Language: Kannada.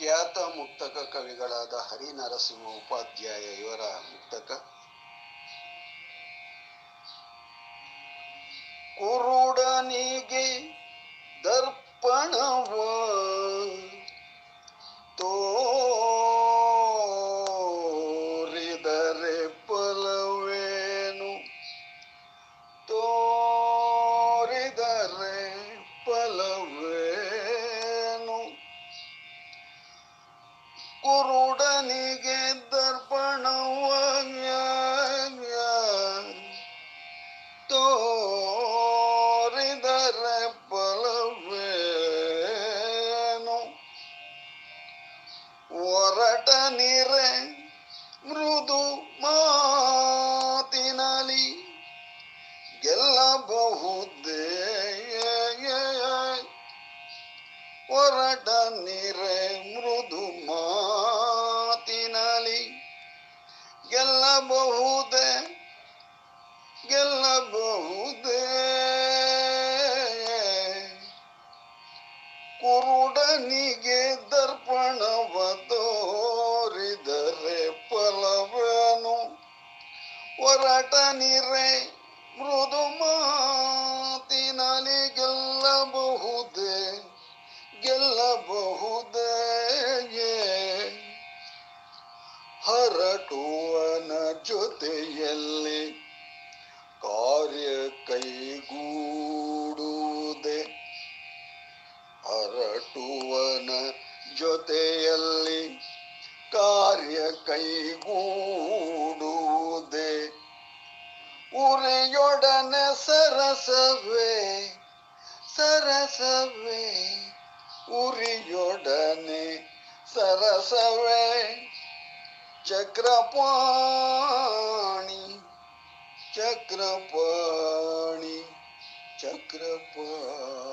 ಖ್ಯಾತ ಮುಕ್ತಕ ಕವಿಗಳಾದ ಹರಿನರಸಿಂಹ ಉಪಾಧ್ಯಾಯ ಇವರ ಮುಕ್ತಕ. ಕುರುಡನಿಗೆ ದರ್ಪಣವ ತೋರಿದರೆ ಫಲವೇನು? ತೋರಿದರೆ ಫಲವೇನು ಕುರುಡನಿಗೆ ದರ್ಪಣವ ತೋರಿದರೆ ಫಲವೇನು? ಒರಟನಿರೆ ಮೃದು ಮಾತಿನಲಿ ಗೆಲ್ಲಬಹುದೇ? ಒರಟನಿರೆ ಮೃದು ಮಾತಿನಲಿ. ಗೆಲ್ಲಬಹುದೇ? ಗೆಲ್ಲಬಹುದೇ? ಕುರುಡನಿಗೆ ದರ್ಪಣವ ತೋರಿದರೆ ಫಲವೇನು? ಒರಟನಿರೆ ಮೃದು ಹರಟುವನ ಜೊತೆಯಲ್ಲಿ ಕಾರ್ಯ ಕೈಗೂಡುವುದೇ. ಹರಟುವನ ಜೊತೆಯಲ್ಲಿ ಕಾರ್ಯ ಕೈಗೂಡುವುದೇ. ಉರಿಯೊಡನೆ ಸರಸವೇ ಸರಸವೇ ಉರಿಯೊಡನೆ ಸರಸವೇ. चक्रपाणी चक्रपाणी चक्रपाणी.